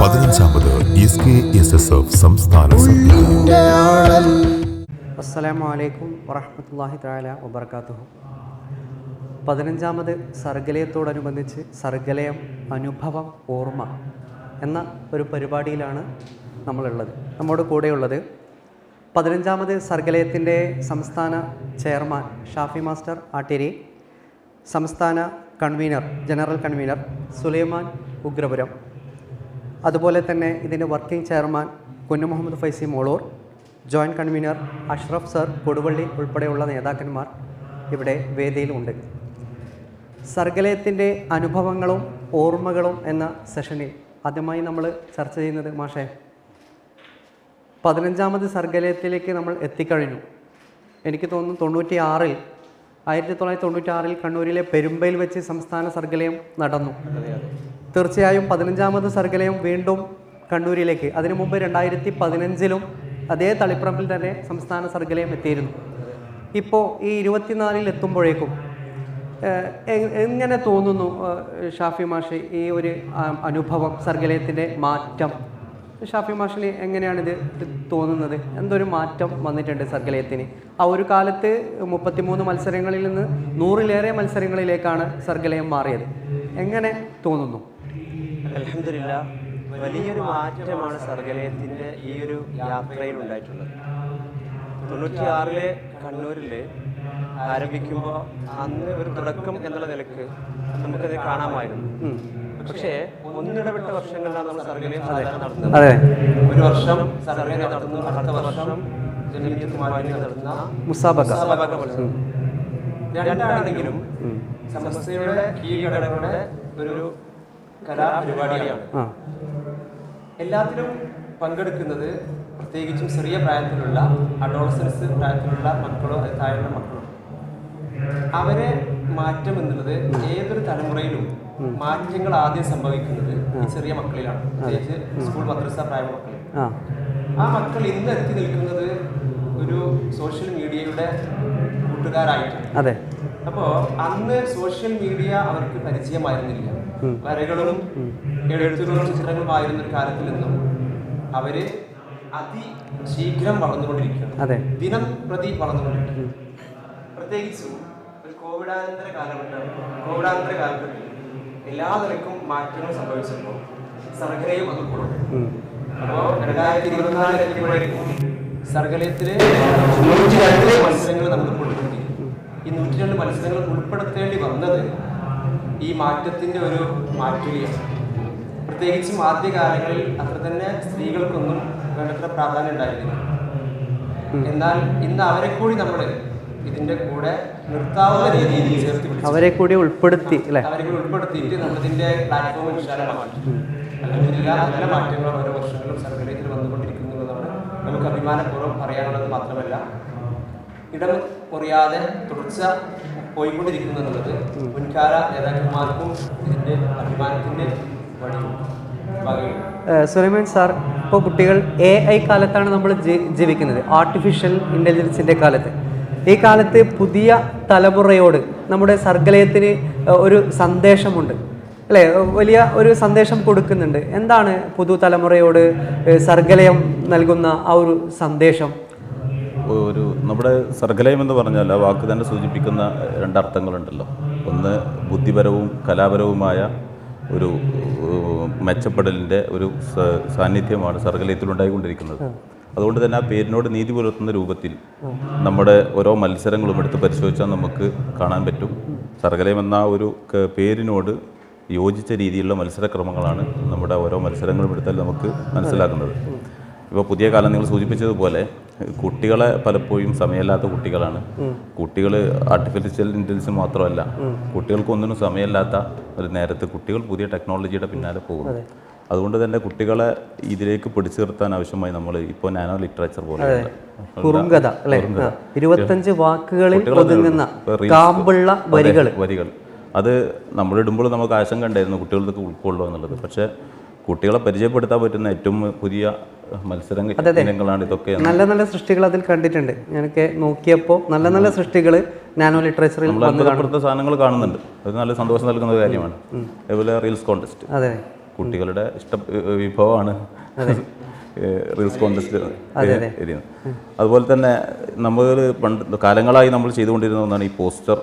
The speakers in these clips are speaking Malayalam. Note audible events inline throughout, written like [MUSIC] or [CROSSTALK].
പതിനഞ്ചാമത് S K S S F സംസ്ഥാന സദ്യ അസ്സലാമു അലൈക്കും വറഹ്മത്തുള്ളാഹി തആല വബർക്കാത്തുഹു പതിനഞ്ചാമത് സർഗലയത്തോടനുബന്ധിച്ച് സർഗലയം അനുഭവം ഓർമ്മ എന്ന ഒരു പരിപാടിയിലാണ് നമ്മളുള്ളത്. നമ്മോട് കൂടെയുള്ളത് പതിനഞ്ചാമത് സർഗലയത്തിന്റെ സംസ്ഥാന ചെയർമാൻ ഷാഫി മാസ്റ്റർ ആട്ടേരി സംസ്ഥാന convener general convener Sulaiman Ugrapuram. അതുപോലെ തന്നെ ഇതിന്റെ working chairman Kunhu Muhammad Faizy Moloor joint convener Ashraf sir Koduvally ഉൾപ്പെടെയുള്ള നേതാക്കന്മാർ ഇവിടെ വേദിയിലുണ്ട്. സർഗലയത്തിന്റെ അനുഭവങ്ങളും ഓർമ്മകളും എന്ന സെഷനിൽ ആദ്യമായി നമ്മൾ ചർച്ച ചെയ്യുന്നത് മാഷേ പതിനഞ്ചാമത് സർഗലയത്തിലേക്ക് നമ്മൾ എത്തിക്കഴിഞ്ഞു. എനിക്ക് തോന്നുന്നു തൊണ്ണൂറ്റി ആറിൽ ആയിരത്തി തൊള്ളായിരത്തി തൊണ്ണൂറ്റി ആറിൽ കണ്ണൂരിലെ പെരുമ്പയിൽ വെച്ച് സംസ്ഥാന സർഗലയം നടന്നു. തീർച്ചയായും പതിനഞ്ചാമത് സർഗലയം വീണ്ടും കണ്ണൂരിലേക്ക്. അതിനു മുമ്പ് രണ്ടായിരത്തി പതിനഞ്ചിലും അതേ തളിപ്പറമ്പിൽ തന്നെ സംസ്ഥാന സർഗലയം എത്തിയിരുന്നു. ഇപ്പോൾ ഈ ഇരുപത്തിനാലിൽ എത്തുമ്പോഴേക്കും എങ്ങനെ തോന്നുന്നു ഷാഫി മാഷി ഈ ഒരു അനുഭവം സർഗലയത്തിന്റെ മാറ്റം? ഷാഫി മാഷിന് എങ്ങനെയാണിത് തോന്നുന്നത്? എന്തൊരു മാറ്റം വന്നിട്ടുണ്ട് സർഗലയത്തിന്? ആ ഒരു കാലത്ത് മുപ്പത്തിമൂന്ന് മത്സരങ്ങളിൽ നിന്ന് നൂറിലേറെ മത്സരങ്ങളിലേക്കാണ് സർഗലയം മാറിയത്. എങ്ങനെ തോന്നുന്നു? അലഹമില്ല വലിയൊരു മാറ്റമാണ് സർഗലയത്തിന്റെ ഈ ഒരു യാത്രയിൽ ഉണ്ടായിട്ടുള്ളത്. തൊണ്ണൂറ്റിയാറിലെ കണ്ണൂരിൽ ആരംഭിക്കുമ്പോൾ അന്ന് ഒരു തുടക്കം എന്നുള്ള നിലയ്ക്ക് നമുക്കത് കാണാമായിരുന്നു. പക്ഷേ ഒന്നിടവിട്ട വർഷങ്ങളിലാണ് നമ്മൾ സർഗലയം സാധാരണ നടത്തുന്നത്. ഒരു വർഷം സർഗലയം നടത്തുന്നു അടുത്ത വർഷം നടത്തുന്ന രണ്ടാണെങ്കിലും സമസ്തയുടെ ഈ കീഴടങ്ങളുടെ ഒരു കലാപരിപാടിയാണ്. എല്ലാത്തിലും പങ്കെടുക്കുന്നത് പ്രത്യേകിച്ചും ചെറിയ പ്രായത്തിലുള്ള അഡോളസൻസ് പ്രായത്തിലുള്ള മക്കളോ അത് താഴെയുള്ള മക്കളോ. അവരെ മാറ്റം എന്നുള്ളത് ഏതൊരു തലമുറയിലും മാറ്റങ്ങൾ ആദ്യം സംഭവിക്കുന്നത് ഈ ചെറിയ മക്കളിലാണ്. പ്രത്യേകിച്ച് സ്കൂൾ മദ്രസ പ്രായ മക്കളിൽ ആ. മക്കൾ ഇന്ന് എത്തി നിൽക്കുന്നത് ഒരു സോഷ്യൽ മീഡിയയുടെ കൂട്ടുകാരായിട്ടാണ് അപ്പോ അന്ന് സോഷ്യൽ മീഡിയ അവർക്ക് പരിചയമായിരുന്നില്ല. വരകളും എഴുത്തുകളും ചിത്രങ്ങളും ആയിരുന്ന ഒരു കാലത്തിൽ നിന്നും അവർ അതിശീഘ്രം വളർന്നുകൊണ്ടിരിക്കുകയാണ്. ദിനം പ്രതി വളർന്നുകൊണ്ടിരിക്കുന്നു പ്രത്യേകിച്ചും ഒരു കോവിഡാനന്തര കാലഘട്ടം കോവിഡാനന്തര കാലഘട്ടത്തിൽ എല്ലാ നിലക്കും മാറ്റങ്ങൾ സംഭവിച്ചപ്പോൾ സർഗലയും അത് കൂടും. അപ്പോ രണ്ടായിരത്തി ഇരുപത്തിനാല് സർഗലയത്തിൽ മത്സരങ്ങൾ നമ്മൾ ഈ നൂറ്റി രണ്ട് മത്സരങ്ങൾ ഉൾപ്പെടുത്തേണ്ടി വന്നത് ഈ മാറ്റത്തിന്റെ ഒരു മാറ്റുകയാണ്. പ്രത്യേകിച്ചും ആദ്യകാലങ്ങളിൽ അത്ര തന്നെ സ്ത്രീകൾക്കൊന്നും വേണ്ടത്ര പ്രാധാന്യം ഉണ്ടായിരുന്നില്ല. എന്നാൽ ഇന്ന് അവരെ കൂടി നമ്മൾ ഇതിന്റെ കൂടെ നിർത്താവുന്ന രീതിയിൽ ചേർത്ത് അവരെ കൂടി ഉൾപ്പെടുത്തി അവരെ കൂടി ഉൾപ്പെടുത്തിയിട്ട് നമ്മളിതിന്റെ പ്ലാറ്റ്ഫോം വിശാലമാക്കി. അല്ലെങ്കിൽ നല്ല മാറ്റങ്ങളും ഓരോ വർഷങ്ങളും വന്നുകൊണ്ടിരിക്കുന്നു എന്നതാണ് നമുക്ക് അഭിമാനപൂർവം പറയാനുള്ളത് മാത്രമല്ല. ഇടം കുറയാതെ തുടർച്ച പോയിക്കൊണ്ടിരിക്കുന്നു എന്നുള്ളത് മുൻകാല നേതാക്കന്മാർക്കും ഇതിന്റെ അഭിമാനത്തിന്റെ വഴി സാർ ഇപ്പോൾ കുട്ടികൾ എ ഐ കാലത്താണ് നമ്മൾ ജീവിക്കുന്നത്. ആർട്ടിഫിഷ്യൽ ഇന്റലിജൻസിന്റെ കാലത്ത്. ഈ കാലത്ത് പുതിയ തലമുറയോട് നമ്മുടെ സർഗലയത്തിന് ഒരു സന്ദേശമുണ്ട്. അല്ലേ? വലിയ ഒരു സന്ദേശം കൊടുക്കുന്നുണ്ട്. എന്താണ് പുതുതലമുറയോട് തലമുറയോട് സർഗലയം നൽകുന്ന ആ ഒരു സന്ദേശം? ഒരു നമ്മുടെ സർഗലയം എന്ന് പറഞ്ഞാൽ ആ വാക്ക് തന്നെ സൂചിപ്പിക്കുന്ന രണ്ടർത്ഥങ്ങളുണ്ടല്ലോ ഒന്ന് ബുദ്ധിപരവും കലാപരവുമായ ഒരു മെച്ചപ്പെടലിന്റെ ഒരു സാന്നിധ്യമാണ് സർഗലയത്തിലുണ്ടായിക്കൊണ്ടിരിക്കുന്നത്. അതുകൊണ്ട് തന്നെ ആ പേരിനോട് നീതി പുലർത്തുന്ന രൂപത്തിൽ നമ്മുടെ ഓരോ മത്സരങ്ങളും എടുത്ത് പരിശോധിച്ചാൽ നമുക്ക് കാണാൻ പറ്റും. സർഗലയം എന്ന ആ ഒരു പേരിനോട് യോജിച്ച രീതിയിലുള്ള മത്സരക്രമങ്ങളാണ് നമ്മുടെ ഓരോ മത്സരങ്ങളും എടുത്താൽ നമുക്ക് മനസ്സിലാക്കുന്നത്. ഇപ്പോൾ പുതിയ കാലം നിങ്ങൾ സൂചിപ്പിച്ചതുപോലെ കുട്ടികളെ പലപ്പോഴും സമയമില്ലാത്ത കുട്ടികളാണ്. കുട്ടികൾ ആർട്ടിഫിഷ്യൽ ഇന്റലിജൻസ് മാത്രമല്ല കുട്ടികൾക്കൊന്നിനും സമയമില്ലാത്ത ഒരു നേരത്ത് കുട്ടികൾ പുതിയ ടെക്നോളജിയുടെ പിന്നാലെ പോകും അതുകൊണ്ട് തന്നെ കുട്ടികളെ ഇതിലേക്ക് പിടിച്ചു നിർത്താൻ ആവശ്യമായി നമ്മൾ ഇപ്പോൾ നാനോ ലിറ്ററേച്ചർ പോലെ കുറുങ്കഥ അല്ലേ? ഇരുപത്തഞ്ച് വാക്കുകളിൽ ഒതുങ്ങുന്ന കാമ്പുള്ള വരികൾ. വരികൾ. അത് നമ്മളിടുമ്പോൾ നമുക്ക് ആശങ്ക ഉണ്ടായിരുന്നു കുട്ടികൾക്ക് ഉൾക്കൊള്ളുക എന്നുള്ളത്. പക്ഷേ കുട്ടികളെ പരിചയപ്പെടുത്താൻ പറ്റുന്ന ഏറ്റവും പുതിയ മത്സരം ഇനങ്ങളാണ് ഇതൊക്കെ നല്ല നല്ല സൃഷ്ടികൾ അതിൽ കണ്ടിട്ടുണ്ട്. ഞാനൊക്കെ നോക്കിയപ്പോൾ നല്ല നല്ല സൃഷ്ടികൾ നാനോ ലിറ്ററേച്ചറിൽ അത്ഭുതപ്പെടുത്ത സാധനങ്ങൾ കാണുന്നുണ്ട്. അത് നല്ല സന്തോഷം നൽകുന്ന കാര്യമാണ്. അതുപോലെ റീൽസ് കോൺടെസ്റ്റ്. അതെ. കുട്ടികളുടെ ഇഷ്ട വിഭവമാണ്. [LAUGHS] റീൽസ് കോൺടെസ്റ്റ് എഴുതിയത് അതുപോലെ തന്നെ നമ്മൾ പണ്ട് കാലങ്ങളായി നമ്മൾ ചെയ്തുകൊണ്ടിരുന്ന ഒന്നാണ് ഈ പോസ്റ്റർ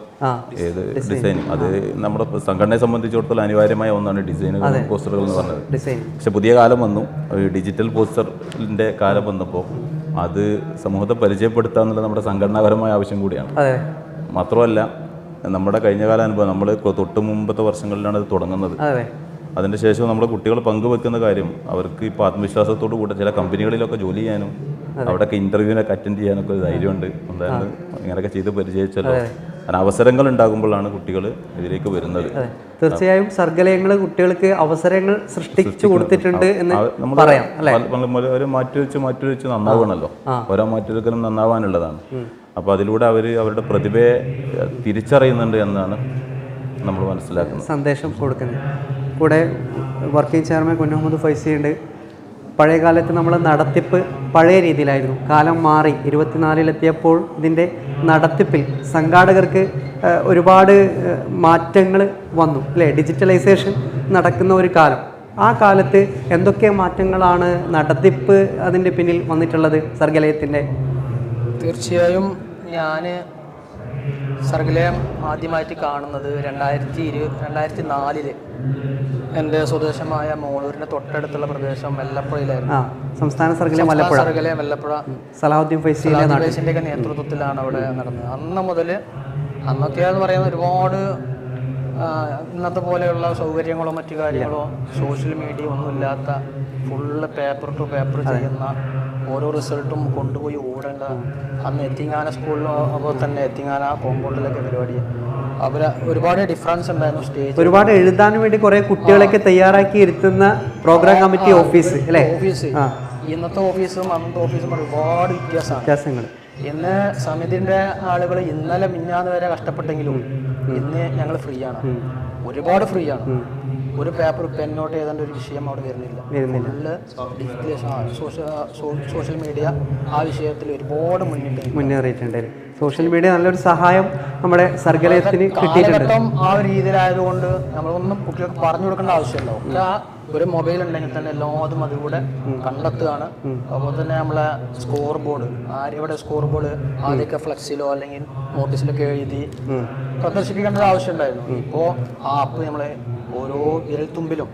ഏത് ഡിസൈനിങ്. അത് നമ്മുടെ സംഘടനയെ സംബന്ധിച്ചിടത്തോളം അനിവാര്യമായ ഒന്നാണ് ഡിസൈനുകൾ പോസ്റ്ററുകൾ എന്ന് പറഞ്ഞത്. പക്ഷെ പുതിയ കാലം വന്നു. ഡിജിറ്റൽ പോസ്റ്ററിന്റെ കാലം വന്നപ്പോൾ അത് സമൂഹത്തെ പരിചയപ്പെടുത്തുക എന്നുള്ളത് നമ്മുടെ സംഘടനാപരമായ ആവശ്യം കൂടിയാണ്. മാത്രമല്ല നമ്മുടെ കഴിഞ്ഞ കാല അനുഭവം നമ്മൾ തൊട്ട് മുമ്പത്തെ വർഷങ്ങളിലാണ് അത് തുടങ്ങുന്നത്. അതിന്റെ ശേഷം നമ്മുടെ കുട്ടികൾ പങ്കുവെക്കുന്ന കാര്യം അവർക്ക് ഇപ്പോൾ ആത്മവിശ്വാസത്തോടു കൂടെ ചില കമ്പനികളിലൊക്കെ ജോലി ചെയ്യാനും അവിടെയൊക്കെ ഇന്റർവ്യൂവിനൊക്കെ അറ്റൻഡ് ചെയ്യാനൊക്കെ ഒരു ധൈര്യമുണ്ട് എന്തായാലും ഇങ്ങനെയൊക്കെ ചെയ്ത് പരിചയിച്ചല്ലോ. അങ്ങനെ അവസരങ്ങൾ ഉണ്ടാകുമ്പോഴാണ് കുട്ടികൾ ഇതിലേക്ക് വരുന്നത്. തീർച്ചയായും സർഗലയങ്ങൾ കുട്ടികൾക്ക് അവസരങ്ങൾ സൃഷ്ടിച്ചു കൊടുത്തിട്ടുണ്ട് എന്ന് പറയാം അല്ലെ? മാറ്റി വെച്ച് ഒരു മാറ്റിവെച്ച് മാറ്റിവെച്ച് നന്നാവണല്ലോ ഓരോ മാറ്റിവെക്കലും നന്നാവാനുള്ളതാണ്. അപ്പോൾ അതിലൂടെ അവർ അവരുടെ പ്രതിഭയെ തിരിച്ചറിയുന്നുണ്ട് എന്നാണ് നമ്മൾ മനസ്സിലാക്കുന്നത്. സന്ദേശം കൊടുക്കുന്നത്. കൂടെ വർക്കിംഗ് ചെയർമാൻ കുഞ്ഞഹമ്മദ് ഫൈസിയുണ്ട്. പഴയ കാലത്ത് നമ്മൾ നടത്തിപ്പ് പഴയ രീതിയിലായിരുന്നു. കാലം മാറി ഇരുപത്തിനാലിലെത്തിയപ്പോൾ ഇതിന്റെ നടത്തിപ്പിൽ സംഘാടകർക്ക് ഒരുപാട് മാറ്റങ്ങൾ വന്നു. അല്ലേ? ഡിജിറ്റലൈസേഷൻ നടക്കുന്ന ഒരു കാലം. ആ കാലത്ത് എന്തൊക്കെ മാറ്റങ്ങളാണ് നടത്തിപ്പ് അതിന്റെ പിന്നിൽ വന്നിട്ടുള്ളത്? സർഗലയത്തിന്റെ. തീർച്ചയായും ഞാൻ സർഗലയം ആദ്യമായിട്ട് കാണുന്നത് രണ്ടായിരത്തി ഇരു രണ്ടായിരത്തി നാലിൽ. എന്റെ സ്വദേശമായ മോളൂരിന്റെ തൊട്ടടുത്തുള്ള പ്രദേശം വെല്ലപ്പുഴയിലായിരുന്നു. സംസ്ഥാന സർഗലയം മലപ്പുഴ സർഗലയം വെല്ലപ്പുഴ. സലാഹുദ്ദീൻ ഫൈസിന്റെ നേതൃത്വത്തിലാണ് അവിടെ നടന്നത്. അന്ന് മുതൽ അന്നൊക്കെ എന്ന് പറയുന്ന ഒരുപാട് ഇന്നത്തെ പോലെയുള്ള സൗകര്യങ്ങളോ മറ്റു കാര്യങ്ങളോ സോഷ്യൽ മീഡിയ ഒന്നും ഇല്ലാത്ത ഫുള്ള് പേപ്പർ ടു പേപ്പർ ചെയ്യുന്ന ഓരോ റിസൾട്ടും കൊണ്ടുപോയി ഓടേണ്ട അന്ന് എത്തിങ്ങാന സ്കൂളിലോ അതുപോലെ തന്നെ എത്തിങ്ങാന കോമ്പൗണ്ടിലൊക്കെ പരിപാടി. അവർ ഒരുപാട് ഡിഫറൻസ് ഉണ്ടായിരുന്നു സ്റ്റേജ് ഒരുപാട് എഴുതാൻ വേണ്ടി കുറെ കുട്ടികളൊക്കെ തയ്യാറാക്കി ഇരുത്തുന്ന പ്രോഗ്രാം കമ്മിറ്റി ഓഫീസ് അല്ലേ? ഓഫീസ് ഇന്നത്തെ ഓഫീസും അന്നത്തെ ഓഫീസും ഒരുപാട് വ്യത്യാസമാണ്. വ്യത്യാസങ്ങൾ ഇന്ന് സമിതിന്റെ ആളുകൾ ഇന്നലെ മിഞ്ഞാന്ന് വരെ കഷ്ടപ്പെട്ടെങ്കിലും ഇന്ന് ഞങ്ങൾ ഫ്രീ ആണ് ഒരുപാട് ഫ്രീ ആണ് ഒരു പേപ്പർ പെന്നോട്ട് ഏതാണ്ട് ഒരു വിഷയം അവിടെ വരുന്നില്ല. ഫുള്ള് ഡിസ്ക്ലേഷൻ സോഷ്യൽ മീഡിയ ആ വിഷയത്തിൽ ഒരുപാട് മുന്നിട്ട് മുന്നേറിയിട്ടുണ്ട്. സോഷ്യൽ മീഡിയ നല്ലൊരു സഹായം നമ്മുടെ സർഗലയത്തിന് കിട്ടിയിട്ടുണ്ട്. ആ ഒരു രീതിയിലായതുകൊണ്ട് നമ്മളൊന്നും കുട്ടികൾക്ക് പറഞ്ഞു കൊടുക്കേണ്ട ആവശ്യമില്ല. ഒരു മൊബൈൽ ഉണ്ടെങ്കിൽ തന്നെ എല്ലാതും അതിലൂടെ കണ്ടെത്തുകയാണ്. അതുപോലെ തന്നെ നമ്മളെ സ്കോർ ബോർഡ് ആരുടെ സ്കോർ ബോർഡ് ആദ്യമൊക്കെ ഫ്ലെക്സിലോ അല്ലെങ്കിൽ നോട്ടീസിലൊക്കെ എഴുതി പ്രദർശിപ്പിക്കേണ്ട ഒരു ആവശ്യം ഉണ്ടായിരുന്നു ഇപ്പോൾ ആ ആപ്പ് നമ്മളെ ഓരോ വിരൽത്തുമ്പിലും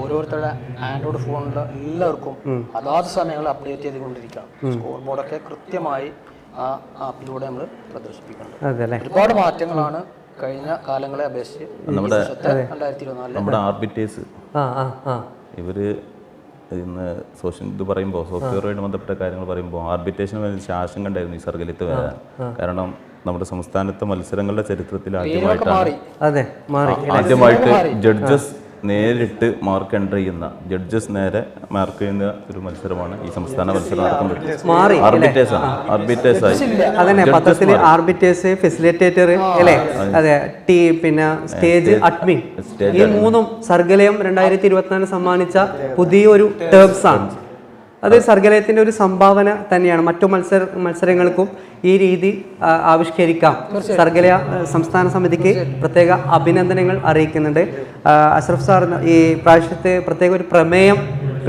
ഓരോരുത്തരുടെ ആൻഡ്രോയിഡ് ഫോണിലെ എല്ലാവർക്കും അതാത് സമയങ്ങളിൽ അപ്ഡേറ്റ് ചെയ്തുകൊണ്ടിരിക്കുകയാണ്. സ്കോർ ബോർഡൊക്കെ കൃത്യമായി ആ ആപ്പിലൂടെ നമ്മൾ പ്രദർശിപ്പിക്കുന്നുണ്ട് ഒരുപാട് മാറ്റങ്ങളാണ് കഴിഞ്ഞ കാലങ്ങളെ അപേക്ഷിച്ച് നമ്മുടെ രണ്ടായിരത്തി ഇരുപത്തിനാലിൽ നമ്മുടെ ആർബിറ്റേഴ്സ്. ആ ആ ആ. ഇവർ ഇന്ന് സോഷ്യൽ ഇത് പറയുമ്പോൾ സോഫ്റ്റ്വെയറുമായിട്ട് ബന്ധപ്പെട്ട കാര്യങ്ങൾ പറയുമ്പോൾ ആർബിറ്റേഷന് വേണ്ടി ശാസം കണ്ടായിരുന്നു ഈ സർഗലിത്ത് വരാൻ. കാരണം നമ്മുടെ സംസ്ഥാനത്തെ മത്സരങ്ങളുടെ ചരിത്രത്തിൽ ആദ്യമായിട്ടാണ് അതെ മാറി. ആദ്യമായിട്ട് ജഡ്ജസ് നേരിട്ട് മാർക്ക് എന്റർ ചെയ്യുന്ന ജഡ്ജസ് നേരെ മാർക്ക് ചെയ്യുന്ന ഒരു മത്സരമാണ് ഈ സംസ്ഥാന മത്സരം നടക്കുന്നത്. ആർബിറ്റേഴ്സ് ആണ്. ആർബിറ്റേഴ്സ് ആയി. അതന്നെ പത്രത്തിൽ ആർബിറ്റേഴ്സ് ഫെസിലിറ്റേറ്റർ അല്ലേ? അതെ ടി പിന്നെ സ്റ്റേജ് അഡ്മിൻ ഈ മൂന്നും സർഗലയം രണ്ടായിരത്തി ഇരുപത്തിനാല് സമ്മാനിച്ച പുതിയൊരു ടേംസ് ആണ്. അത് സർഗലയത്തിന്റെ ഒരു സംഭാവന തന്നെയാണ്. മറ്റു മത്സര മത്സരങ്ങൾക്കും ഈ രീതി ആവിഷ്കരിക്കാം. സർഗലയ സംസ്ഥാന സമിതിക്ക് പ്രത്യേക അഭിനന്ദനങ്ങൾ അറിയിക്കുന്നുണ്ട്. അഷ്റഫ് സാർ ഈ പ്രാവശ്യത്തെ പ്രത്യേക ഒരു പ്രമേയം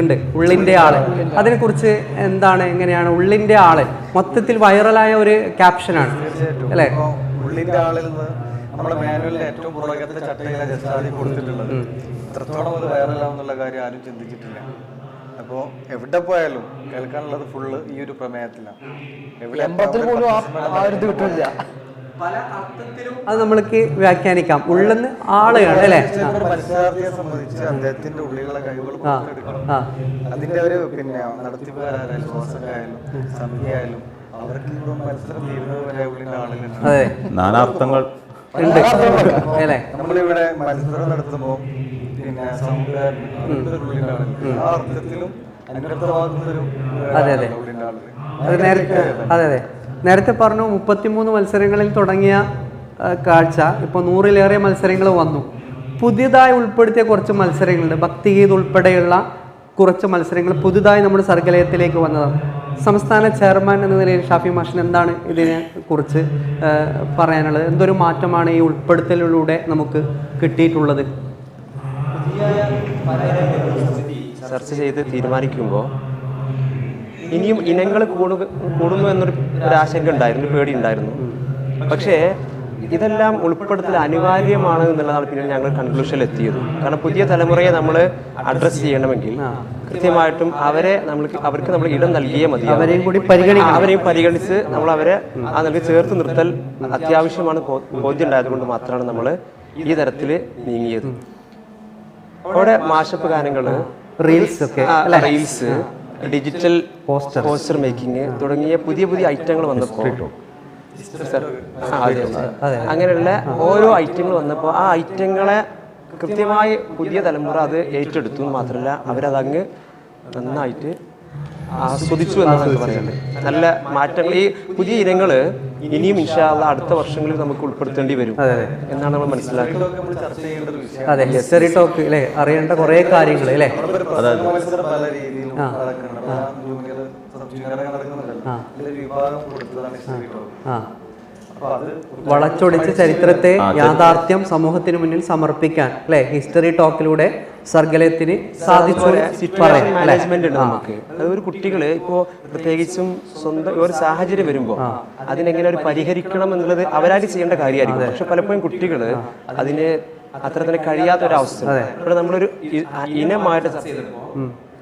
ഉണ്ട്. ഉള്ളിന്റെ ആൾ. അതിനെക്കുറിച്ച് എന്താണ് എങ്ങനെയാണ് ഉള്ളിന്റെ ആൾ? മൊത്തത്തിൽ വൈറലായ ഒരു ക്യാപ്ഷനാണ്. അല്ലേ? ഉള്ളിന്റെ ആളിൽ നിന്ന് നമ്മുടെ മാനുവലിന്റെ ഏറ്റവും പുറകത്തെ ചട്ടയിലെ ജസ്റ്റാദി കൊടുത്തിട്ടുള്ളത് ഇത്രത്തോളം അത് വൈറലാവുന്നുള്ള കാര്യം ആരും ചിന്തിച്ചിട്ടില്ല. അപ്പോൾ എവിടെ പോയാലും കേൾക്കാനുള്ളത് ഫുള്ള് ഈ ഒരു പ്രമേയത്തിലാണ്. എവിടെ എൺപത്തിൽ പോലും ആ- ആ ഒരു ഇത് കിട്ടില്ല അത് നമ്മൾക്ക് വ്യാഖ്യാനിക്കാം. ഉള്ളെന്ന് ആളെയാണ് അല്ലേ? മത്സരാർത്ഥിയെ സംബന്ധിച്ച് അദ്ദേഹത്തിന്റെ ഉള്ളിലുള്ള കഴിവുകൾ അതിന്റെ ഒരു പിന്നെ നടത്തിപ്പുകാരായാലും ശ്വാസകായാലും സമിതിയായാലും അവർക്ക് മത്സരം തീരുന്നത് വരെ ആളുകളുണ്ട് അതെ. നാനാർത്ഥങ്ങൾ. നമ്മളിവിടെ മത്സരം നടത്തുമ്പോൾ പിന്നെ ആ അർത്ഥത്തിലും അന്വർത്ഥമാകുന്നൊരു അതെ, അതെ. അത് നേരത്തെ അതെ അതെ. നേരത്തെ പറഞ്ഞു മുപ്പത്തിമൂന്ന് മത്സരങ്ങളിൽ തുടങ്ങിയ കാഴ്ച. ഇപ്പോൾ നൂറിലേറെ മത്സരങ്ങൾ വന്നു. പുതിയതായി ഉൾപ്പെടുത്തിയ കുറച്ച് മത്സരങ്ങളുണ്ട്. ഭക്തിഗീത് ഉൾപ്പെടെയുള്ള കുറച്ച് മത്സരങ്ങൾ പുതുതായി നമ്മുടെ സർഗലയത്തിലേക്ക് വന്നതാണ്. സംസ്ഥാന ചെയർമാൻ എന്ന നിലയിൽ ഷാഫി മാഷിന് എന്താണ് ഇതിനെ കുറിച്ച് പറയാനുള്ളത്? എന്തൊരു മാറ്റമാണ് ഈ ഉൾപ്പെടുത്തലിലൂടെ നമുക്ക് കിട്ടിയിട്ടുള്ളത്? ചർച്ച ചെയ്ത് തീരുമാനിക്കുമ്പോൾ ഇനിയും ഇനങ്ങൾ കൂടുക കൂടുന്നു എന്നൊരു ഒരു ആശങ്ക ഉണ്ടായിരുന്നു പേടി ഉണ്ടായിരുന്നു. പക്ഷേ ഇതെല്ലാം ഉൾപ്പെടുത്തൽ അനിവാര്യമാണ് എന്നുള്ളതാണ് പിന്നീട് ഞങ്ങൾ കൺക്ലൂഷനിൽ എത്തിയത്. കാരണം പുതിയ തലമുറയെ നമ്മൾ അഡ്രസ്സ് ചെയ്യണമെങ്കിൽ കൃത്യമായിട്ടും അവരെ നമ്മൾ അവർക്ക് നമ്മൾ ഇടം നൽകിയേ മതി അവരെയും കൂടി പരിഗണിക്കണം. അവരെയും പരിഗണിച്ച് നമ്മൾ അവരെ ആ നൽകി ചേർത്ത് നിർത്തൽ അത്യാവശ്യമാണ് ബോധ്യം ഉണ്ടായതുകൊണ്ട് മാത്രമാണ് നമ്മൾ ഈ തരത്തിൽ നീങ്ങിയത്. അവിടെ മാഷപ്പ് ഗാനങ്ങൾ റീൽസ് ഒക്കെ reels digital poster poster making തുടങ്ങിയ പുതിയ പുതിയ ഐറ്റങ്ങൾ വന്നപ്പോൾ. അങ്ങനെയുള്ള ഓരോ ഐറ്റങ്ങൾ വന്നപ്പോൾ ആ ഐറ്റങ്ങളെ കൃത്യമായി പുതിയ തലമുറ അത് ഏറ്റെടുത്തു മാത്രമല്ല അവരതങ്ങ് നന്നായിട്ട് ആസ്വദിച്ചു എന്നാണ് പറയുന്നത്. നല്ല മാറ്റങ്ങൾ. ഈ പുതിയ ഇനങ്ങൾ ഇനിയും ഇൻഷാല്ല അടുത്ത വർഷങ്ങളിൽ നമുക്ക് ഉൾപ്പെടുത്തേണ്ടി വരും എന്നാണ് നമ്മൾ മനസ്സിലാക്കുന്നത്. നമ്മൾ ചർച്ച ചെയ്യേണ്ട ഒരു വിഷയം അതെ ഹിസ്റ്ററി ടോക്ക് അല്ലേ? അറിയേണ്ട കുറെ കാര്യങ്ങൾ അല്ലേ? വളച്ചൊടിച്ച് ചരിത്രത്തെ യാഥാർത്ഥ്യം സമൂഹത്തിന് മുന്നിൽ സമർപ്പിക്കാൻ അല്ലെ? ഹിസ്റ്ററി ടോക്കിലൂടെ സർഗലയത്തിന് സാധിച്ചു മാനേജ്മെന്റ് ഉണ്ട് നമുക്ക്. അത് ഒരു കുട്ടികൾ ഇപ്പോ പ്രത്യേകിച്ചും സ്വന്തം ഒരു സാഹചര്യം വരുമ്പോ അതിനെങ്ങനെ ഒരു പരിഹരിക്കണം എന്നുള്ളത് അവരായിട്ട് ചെയ്യേണ്ട കാര്യമായിരിക്കും. പക്ഷെ പലപ്പോഴും കുട്ടികൾ അതിനെ അത്ര തന്നെ കഴിയാത്ത ഒരു അവസ്ഥ ഇവിടെ നമ്മളൊരു ഇനമായിട്ട് ചർച്ച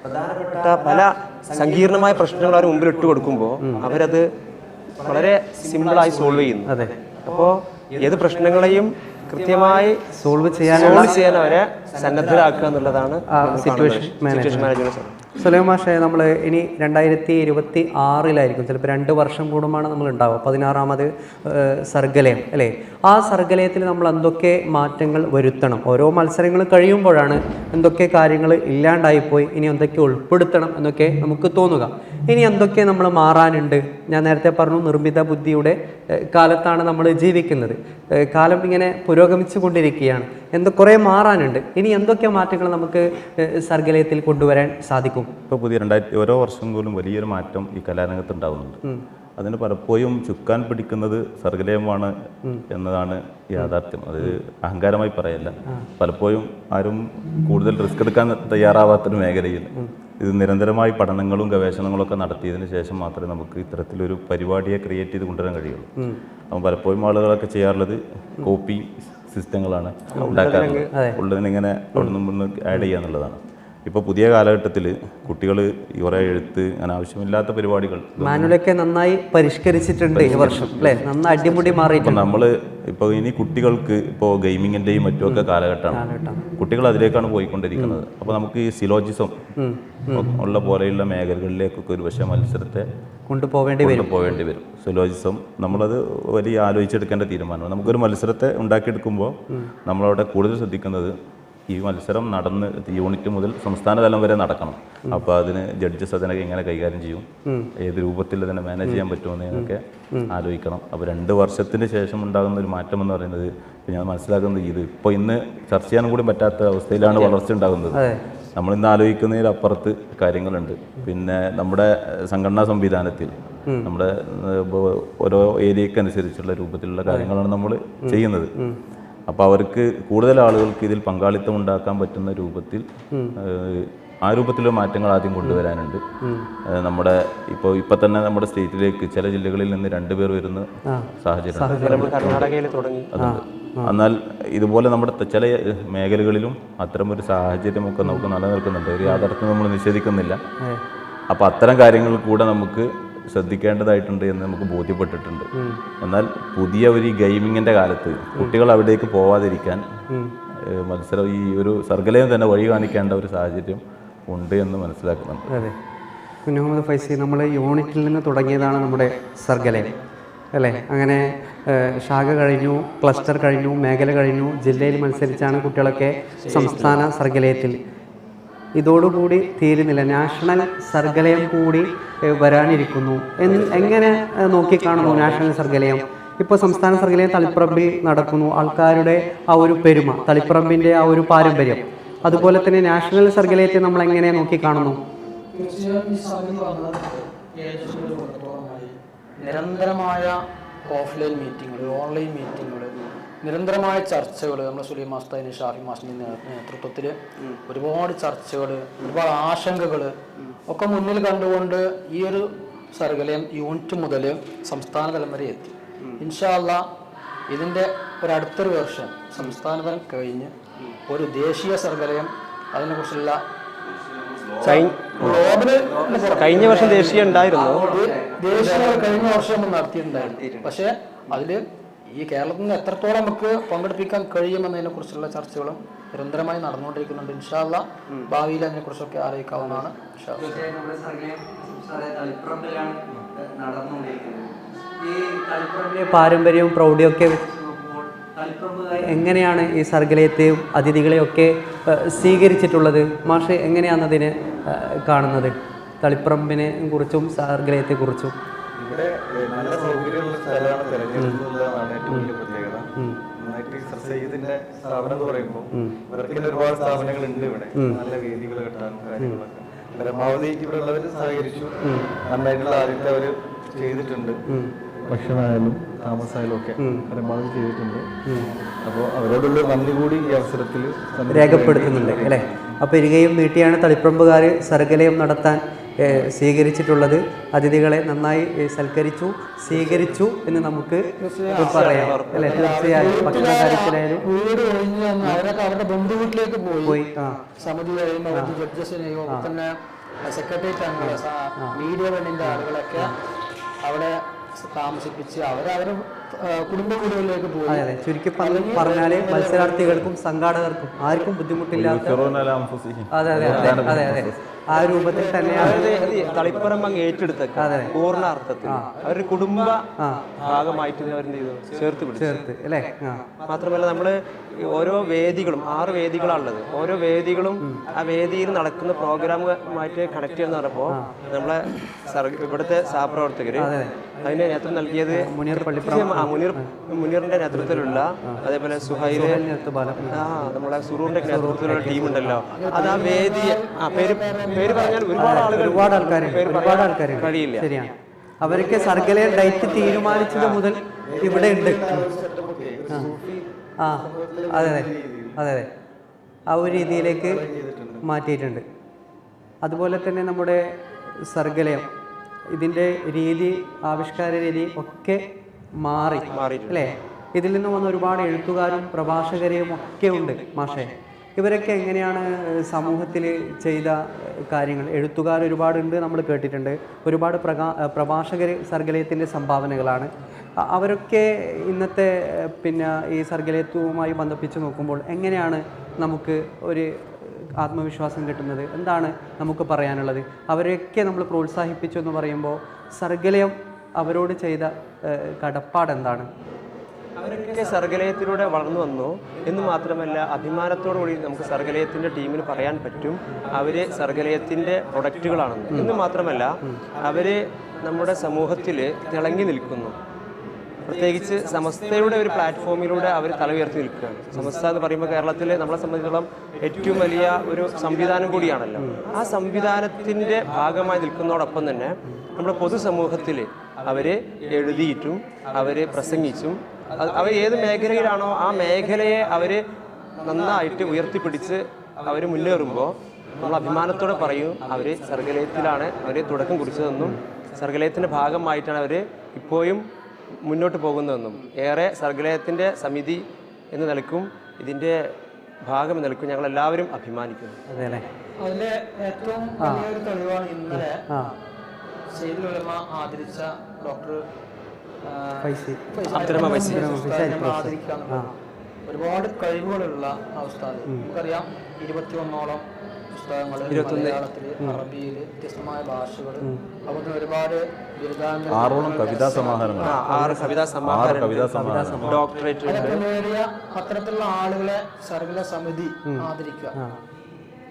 പ്രധാനപ്പെട്ട പല സങ്കീർണമായ പ്രശ്നങ്ങൾ അവർ മുമ്പിൽ ഇട്ട് കൊടുക്കുമ്പോൾ അവരത് വളരെ സിമ്പിളായി സോൾവ് ചെയ്യുന്നു. അപ്പോൾ ഏത് പ്രശ്നങ്ങളെയും കൃത്യമായി സോൾവ് ചെയ്യാൻ സോൾവ് ചെയ്യാൻ അവരെ സന്നദ്ധരാക്കുക എന്നുള്ളതാണ് സിറ്റുവേഷൻ മാനേജ്മെന്റ് സുലൈം മാഷെ നമ്മൾ ഇനി രണ്ടായിരത്തി ഇരുപത്തി ആറിലായിരിക്കും ചിലപ്പോൾ രണ്ട് വർഷം കൂടുമ്പോഴാണ് നമ്മൾ ഉണ്ടാവുക. പതിനാറാമത് സർഗലയം അല്ലേ? ആ സർഗലയത്തിൽ നമ്മൾ എന്തൊക്കെ മാറ്റങ്ങൾ വരുത്തണം? ഓരോ മത്സരങ്ങൾ കഴിയുമ്പോഴാണ് എന്തൊക്കെ കാര്യങ്ങൾ ഇല്ലാണ്ടായിപ്പോയി ഇനി എന്തൊക്കെ ഉൾപ്പെടുത്തണം എന്നൊക്കെ നമുക്ക് തോന്നുക. ഇനി എന്തൊക്കെ നമ്മൾ മാറാനുണ്ട്? ഞാൻ നേരത്തെ പറഞ്ഞു നിർമ്മിത ബുദ്ധിയുടെ കാലത്താണ് നമ്മൾ ജീവിക്കുന്നത്. കാലം ഇങ്ങനെ പുരോഗമിച്ചു കൊണ്ടിരിക്കുകയാണ്. എന്ത് കുറേ മാറാനുണ്ട്. ഇനി എന്തൊക്കെ മാറ്റങ്ങൾ നമുക്ക് സർഗലയത്തിൽ കൊണ്ടുവരാൻ സാധിക്കും? ഇപ്പോൾ പുതിയ രണ്ടായിരത്തി ഓരോ വർഷം പോലും വലിയൊരു മാറ്റം ഈ കലാരംഗത്ത് ഉണ്ടാകുന്നുണ്ട്. അതിന് പലപ്പോഴും ചുക്കാൻ പിടിക്കുന്നത് സർഗലയമാണ് എന്നതാണ് യാഥാർത്ഥ്യം. അത് അഹങ്കാരമായി പറയല്ല. പലപ്പോഴും ആരും കൂടുതൽ റിസ്ക് എടുക്കാൻ തയ്യാറാവാത്തൊരു മേഖലയിൽ. ഇത് നിരന്തരമായി പഠനങ്ങളും ഗവേഷണങ്ങളും ഒക്കെ നടത്തിയതിന് ശേഷം മാത്രമേ നമുക്ക് ഇത്തരത്തിലൊരു പരിപാടിയെ ക്രിയേറ്റ് ചെയ്ത് കൊണ്ടുവരാൻ കഴിയുള്ളൂ. അപ്പം പലപ്പോഴും ആളുകളൊക്കെ ചെയ്യാറുള്ളത് കോപ്പി സിസ്റ്റങ്ങളാണ് ഉണ്ടാക്കാറുള്ളത്. ഉള്ളതിനിങ്ങനെ അവിടെ നിന്ന് ആഡ് ചെയ്യുക എന്നുള്ളതാണ് ഇപ്പോൾ പുതിയ കാലഘട്ടത്തിൽ കുട്ടികൾ ഇവരെ എഴുത്ത് അനാവശ്യമില്ലാത്ത പരിപാടികൾ മാനുവലൊക്കെ നന്നായി പരിഷ്കരിച്ചിട്ടുണ്ട് ഈ വർഷം അല്ലേ? നന്നായി അടിമുടി മാറി മാറിയിട്ടുണ്ട്. നമ്മൾ ഇപ്പോൾ ഇനി കുട്ടികൾക്ക് ഇപ്പോൾ ഗെയിമിങ്ങിന്റെയും മറ്റുമൊക്കെ കാലഘട്ടമാണ്. കുട്ടികൾ അതിലേക്കാണ് പോയിക്കൊണ്ടിരിക്കുന്നത്. അപ്പോൾ നമുക്ക് ഈ സിലോജിസം ഉള്ള പോലെയുള്ള മേഖലകളിലേക്കൊക്കെ ഒരു പക്ഷേ മത്സരത്തെ കൊണ്ടുപോകേണ്ടി വരും. പോകേണ്ടി വരും. സുലോജിസം നമ്മളത് വലിയ ആലോചിച്ചെടുക്കേണ്ട തീരുമാനമാണ്. നമുക്കൊരു മത്സരത്തെ ഉണ്ടാക്കിയെടുക്കുമ്പോൾ നമ്മളവിടെ കൂടുതൽ ശ്രദ്ധിക്കുന്നത് ഈ മത്സരം നടന്ന് യൂണിറ്റ് മുതൽ സംസ്ഥാന തലം വരെ നടക്കണം. അപ്പോൾ അതിന് ജഡ്ജസ് അതിനൊക്കെ എങ്ങനെ കൈകാര്യം ചെയ്യും? ഏത് രൂപത്തിൽ അതിനെ മാനേജ് ചെയ്യാൻ പറ്റുമെന്നൊക്കെ ആലോചിക്കണം. അപ്പോൾ രണ്ട് വർഷത്തിന് ശേഷം ഉണ്ടാകുന്ന ഒരു മാറ്റം എന്ന് പറയുന്നത് ഞാൻ മനസ്സിലാക്കുന്നത് ഇത് ഇപ്പോൾ ഇന്ന് ചർച്ച ചെയ്യാനും കൂടി പറ്റാത്ത അവസ്ഥയിലാണ് വളർച്ച ഉണ്ടാകുന്നത്. നമ്മൾ ഇന്ന് ആലോചിക്കുന്നതിലപ്പുറത്ത് കാര്യങ്ങളുണ്ട്. പിന്നെ നമ്മുടെ സംഘടനാ സംവിധാനത്തിൽ നമ്മുടെ ഓരോ ഏരിയക്ക് അനുസരിച്ചുള്ള രൂപത്തിലുള്ള കാര്യങ്ങളാണ് നമ്മൾ ചെയ്യുന്നത്. അപ്പോൾ അവർക്ക് കൂടുതൽ ആളുകൾക്ക് ഇതിൽ പങ്കാളിത്തം ഉണ്ടാക്കാൻ പറ്റുന്ന രൂപത്തിൽ ആ രൂപത്തിലുള്ള മാറ്റങ്ങൾ ആദ്യം കൊണ്ടുവരാനുണ്ട്. നമ്മുടെ ഇപ്പോൾ ഇപ്പൊ തന്നെ നമ്മുടെ സ്റ്റേറ്റിലേക്ക് ചില ജില്ലകളിൽ നിന്ന് രണ്ടുപേർ വരുന്ന സാഹചര്യം നമ്മൾ കർണാടകയിൽ തുടങ്ങി. എന്നാൽ ഇതുപോലെ നമ്മുടെ ചില മേഖലകളിലും അത്തരമൊരു സാഹചര്യമൊക്കെ നമുക്ക് നിലനിൽക്കുന്നുണ്ട്. ഒരു യാഥാർത്ഥ്യം നമ്മൾ നിഷേധിക്കുന്നില്ല. അപ്പോൾ അത്തരം കാര്യങ്ങൾ കൂടെ നമുക്ക് ശ്രദ്ധിക്കേണ്ടതായിട്ടുണ്ട് എന്ന് നമുക്ക് ബോധ്യപ്പെട്ടിട്ടുണ്ട്. എന്നാൽ പുതിയ ഒരു ഗെയിമിങ്ങിന്റെ കാലത്ത് കുട്ടികൾ അവിടേക്ക് പോവാതിരിക്കാൻ മത്സരം ഈ ഒരു സർഗലയം തന്നെ വഴി കാണിക്കേണ്ട ഒരു സാഹചര്യം ഉണ്ട് എന്ന് മനസ്സിലാക്കുന്നുണ്ട്. അതെ. കുഞ്ഞു മുഹമ്മദ് ഫൈസി നമ്മൾ യൂണിറ്റിൽ നിന്ന് തുടങ്ങിയതാണ് നമ്മുടെ സർഗലയം അല്ലേ? അങ്ങനെ ശാഖ കഴിഞ്ഞു ക്ലസ്റ്റർ കഴിഞ്ഞു മേഖല കഴിഞ്ഞു ജില്ലയിൽ മത്സരിച്ചാണ് കുട്ടികളൊക്കെ സംസ്ഥാന സർഗലയത്തിൽ ഇതോടുകൂടി തീരുന്നില്ല നാഷണൽ സർഗലയം കൂടി വരാനിരിക്കുന്നു. എങ്ങനെ നോക്കിക്കാണുന്നു നാഷണൽ സർഗലയം? ഇപ്പോൾ സംസ്ഥാന സർഗലയം തളിപ്പറമ്പിൽ നടക്കുന്നു. ആൾക്കാരുടെ ആ ഒരു പെരുമ തളിപ്പറമ്പിന്റെ ആ ഒരു പാരമ്പര്യം. അതുപോലെ തന്നെ നാഷണൽ സർഗലയത്തെ നമ്മൾ എങ്ങനെ നോക്കിക്കാണുന്നു? നിരന്തരമായ ഓഫ്ലൈൻ മീറ്റിങ്ങുകൾ ഓൺലൈൻ മീറ്റിങ്ങുകൾ നിരന്തരമായ ചർച്ചകൾ നമ്മുടെ സുലൈം മാസ്താദിന് ഷാഫി മാസ്റ്റിന്റെ നേതൃത്വത്തിൽ ഒരുപാട് ചർച്ചകൾ ഒരുപാട് ആശങ്കകൾ ഒക്കെ മുന്നിൽ കണ്ടുകൊണ്ട് ഈ ഒരു സർഗലയം യൂണിറ്റ് മുതൽ സംസ്ഥാന തലം വരെ എത്തി. ഇൻഷാല്ല ഇതിന്റെ ഒരു അടുത്തൊരു വർഷം സംസ്ഥാന തലം കഴിഞ്ഞ് ഒരു ദേശീയ സർഗലയം അതിനെക്കുറിച്ചുള്ള കഴിഞ്ഞ വർഷം ദേശീയ ഉണ്ടായിരുന്നു. ദേശീയ കഴിഞ്ഞ വർഷം നടത്തിയിട്ടുണ്ടായിരുന്നു. പക്ഷേ അതിൽ ഈ കേരളത്തിൽ നിന്ന് എത്രത്തോളം നമുക്ക് പങ്കെടുപ്പിക്കാൻ കഴിയുമെന്നതിനെ കുറിച്ചുള്ള ചർച്ചകളും നിരന്തരമായി നടന്നുകൊണ്ടിരിക്കുന്നുണ്ട്. ഇൻഷാല്ല ഭാവിയിൽ അതിനെ കുറിച്ചൊക്കെ നടന്നുകൊണ്ടിരിക്കുന്നത്. ഈ തളിപ്പറമ്പിലെ പാരമ്പര്യവും പ്രൗഢിയും ഒക്കെ വെച്ച് നോക്കുമ്പോൾ തളിപ്പറമ്പുകാർ എങ്ങനെയാണ് ഈ സർഗലയത്തെയും അതിഥികളെയൊക്കെ സ്വീകരിച്ചിട്ടുള്ളത്? മാഷ് എങ്ങനെയാണതിനെ ഏഹ്, കാണുന്നത്? തളിപ്പറമ്പിനെ കുറിച്ചും സർഗലയത്തെക്കുറിച്ചും ഇവിടെ നല്ല സൗകര്യമുള്ള സ്ഥലമാണ് തെരഞ്ഞെടുക്കുന്നതാണ് സ്ഥാപനം എന്ന് പറയുമ്പോൾ ഇവർക്ക് ഒരുപാട് സ്ഥാപനങ്ങൾ ഉണ്ട് ഇവിടെ നല്ല വേദികൾ കിട്ടാനും കാര്യങ്ങളൊക്കെ. പരമാവധി ഇവിടെ ഉള്ളവർ സഹകരിച്ചു. നന്നായിട്ടുള്ള ആദ്യത്തെ അവർ ചെയ്തിട്ടുണ്ട്. ഭക്ഷണമായാലും താമസമായാലും ഒക്കെ പരമാവധി ചെയ്തിട്ടുണ്ട്. അപ്പോൾ അവരോടുള്ള നന്ദി കൂടി ഈ അവസരത്തിൽ രേഖപ്പെടുത്തുന്നുണ്ട് അല്ലേ? അപ്പോൾ ഇരികയും വീട്ടിയാണ് തളിപ്പറമ്പുകാർ സർഗലയം നടത്താൻ സ്വീകരിച്ചിട്ടുള്ളത് അതിഥികളെ നന്നായി സൽക്കരിച്ചു സ്വീകരിച്ചു എന്ന് നമുക്ക് പറയാം. അല്ലെ? തീർച്ചയായും ഭക്ഷണ കാര്യത്തിലായാലും വീട് കഴിഞ്ഞ് അവരൊക്കെ അവരുടെ ബന്ധു വീട്ടിലേക്ക് പോയി. സമിതി കഴിയുമ്പോൾ അവിടുത്തെ ജഡ്ജസിനെയോ തന്നെ സെക്രട്ടേറിയറ്റ് അംഗങ്ങളെ മീഡിയ പെണ്ണിന്റെ ആളുകളൊക്കെ അവിടെ താമസിപ്പിച്ച് അവരവരെ കുടുംബ വീടുകളിലേക്ക് പോയി. അതെ ചുരുക്കി പറഞ്ഞാൽ പറഞ്ഞാൽ മത്സരാർത്ഥികൾക്കും സംഘാടകർക്കും ആർക്കും ബുദ്ധിമുട്ടില്ലാത്ത അതെ അതെ അതെ അതെ അതെ. ആ രൂപത്തിൽ തന്നെയാണ്. തളിപ്പറമ്പ് അങ്ങ് ഏറ്റെടുത്തേക്ക പൂർണാർത്ഥത്തിൽ. അവരുടെ കുടുംബ ഭാഗമായിട്ട് അവരെന്ത് ചെയ്തു? ചേർത്ത് പിടിച്ചു. ചേർത്ത് അല്ലേ? മാത്രമല്ല നമ്മൾ ഓരോ വേദികളും ആറ് വേദികളാണുള്ളത്. ഓരോ വേദികളും ആ വേദിയിൽ നടക്കുന്ന പ്രോഗ്രാമുമായിട്ട് കണക്ട് ചെയ്യുന്ന പറഞ്ഞപ്പോൾ നമ്മളെ ഇവിടുത്തെ സഹപ്രവർത്തകര് അതിന് നേതൃത്വം നൽകിയത് മുനീർ ആ, മുനീർ മുനീറിന്റെ നേതൃത്വത്തിലുള്ള അതേപോലെ സുഹൈൽ ആ നമ്മളെ സുറൂറിന്റെ നേതൃത്വത്തിലുള്ള ടീം ഉണ്ടല്ലോ അത് ആ വേദി ആ പേര് പേര് പറഞ്ഞാൽ ഒരുപാട് ആളുകൾ ഒരുപാട് ആൾക്കാർ ഒരുപാട് ആൾക്കാർ കഴിയില്ല. ശരിയാണ്. അവർക്ക് സർഗലയ ഡയറ്റ് തീരുമാനിച്ചത് മുതൽ ഇവിടെ ഉണ്ട്. ആ അതെ അതെ അതെ അതെ. ആ ഒരു രീതിയിലേക്ക് മാറ്റിയിട്ടുണ്ട്. അതുപോലെ തന്നെ നമ്മുടെ സർഗലയം ഇതിന്റെ രീതി ആവിഷ്കാര രീതി ഒക്കെ മാറി. അല്ലേ? ഇതിൽ നിന്ന് വന്ന ഒരുപാട് എഴുത്തുകാരും പ്രഭാഷകരെയും ഒക്കെ ഉണ്ട് മാഷേ. ഇവരൊക്കെ എങ്ങനെയാണ് സമൂഹത്തിൽ ചെയ്ത കാര്യങ്ങൾ? എഴുത്തുകാർ ഒരുപാടുണ്ട് നമ്മൾ കേട്ടിട്ടുണ്ട്. ഒരുപാട് പ്രകാ പ്രഭാഷകർ സർഗലയത്തിന്റെ സംഭാവനകളാണ്. അവരൊക്കെ ഇന്നത്തെ പിന്നെ ഈ സർഗലയത്തുമായി ബന്ധിപ്പിച്ച് നോക്കുമ്പോൾ എങ്ങനെയാണ് നമുക്ക് ഒരു ആത്മവിശ്വാസം കിട്ടുന്നത്? എന്താണ് നമുക്ക് പറയാനുള്ളത്? അവരെയൊക്കെ നമ്മൾ പ്രോത്സാഹിപ്പിച്ചു എന്ന് പറയുമ്പോൾ സർഗലയം അവരോട് ചെയ്ത കടപ്പാട് എന്താണ്? അവരൊക്കെ സർഗലയത്തിലൂടെ വളർന്നു വന്നു. എന്ന് മാത്രമല്ല അഭിമാനത്തോടു കൂടി നമുക്ക് സർഗലയത്തിന്റെ ടീമിന് പറയാൻ പറ്റും. അവർ സർഗലയത്തിന്റെ പ്രൊഡക്റ്റുകളാണെന്ന്. എന്ന് മാത്രമല്ല അവർ നമ്മുടെ സമൂഹത്തിൽ തിളങ്ങി നിൽക്കുന്നു. പ്രത്യേകിച്ച് സമസ്തയുടെ ഒരു പ്ലാറ്റ്ഫോമിലൂടെ അവർ തല ഉയർത്തി നിൽക്കുകയാണ് സമസ്ത എന്ന് പറയുമ്പോൾ കേരളത്തിലെ നമ്മളെ സംബന്ധിച്ചിടത്തോളം ഏറ്റവും വലിയ ഒരു സംവിധാനം കൂടിയാണല്ലോ. ആ സംവിധാനത്തിന്റെ ഭാഗമായി നിൽക്കുന്നതോടൊപ്പം തന്നെ നമ്മുടെ പൊതുസമൂഹത്തിൽ അവരെ എഴുതിയിട്ടും അവരെ പ്രസംഗിച്ചും അവർ ഏത് മേഖലയിലാണോ ആ മേഖലയെ അവർ നന്നായിട്ട് ഉയർത്തിപ്പിടിച്ച് അവർ മുന്നേറുമ്പോൾ നമ്മൾ അഭിമാനത്തോടെ പറയും അവർ സർഗലയത്തിലാണ് അവർ തുടക്കം കുറിച്ചതെന്നും സർഗലയത്തിന്റെ ഭാഗമായിട്ടാണ് അവർ ഇപ്പോഴും മുന്നോട്ട് പോകുന്നതെന്നും ഏറെ സർഗലയത്തിന്റെ സമിതി എന്ന നിലക്കും ഇതിന്റെ ഭാഗം നിലക്കും ഞങ്ങൾ എല്ലാവരും അഭിമാനിക്കുന്നു. അതെ അല്ലേ അതിന്റെ ഏറ്റവും വലിയൊരു തെളിവാണ് ഇന്നലെ ആ. സെയ്ദുൽ ഉലമ ആദരിച്ച ഡോക്ടർ പൈസ അബ്ദുറഹ്മാൻ ഫൈസി. ഒരുപാട് കഴിവുകളുള്ള ഉസ്താദ്. നമുക്കറിയാം ഇരുപത്തിയൊന്നോളം പുസ്തകങ്ങൾ അറബിയിൽ വ്യത്യസ്തമായ ഭാഷകൾ അവിടുന്ന് ഒരുപാട് ആറോളം കവിതാ സമാഹാരങ്ങൾ ആറ് കവിതാ സമാഹാരം കവിതാ സമാഹാരങ്ങൾ. ഡോക്ടറേറ്റ് നേടിയ അത്തരത്തിലുള്ള ആളുകളെ സർഗല സമിതി ആദരിക്കുക.